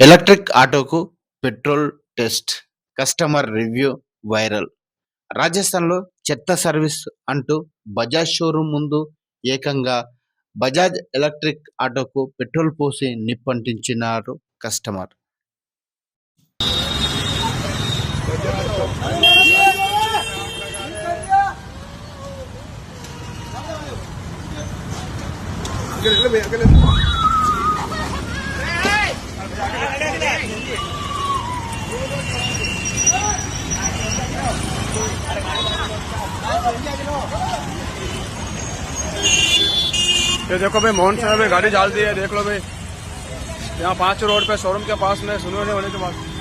Electric ఆటోకు petrol test customer review viral. రాజస్థాన్లో చెత్త service అంటూ బజాజ్ షోరూం ముందు ఏకంగా బజాజ్ ఎలక్ట్రిక్ ఆటోకు పెట్రోల్ పోసి నిప్పంటించినారు కస్టమర్. ये देखो भाई, मोहन साहब ने गाड़ी डाल दी है, देख लो भाई। यहाँ पाँच रोड पे शोरूम के पास में सुनो नहीं होने के बाद।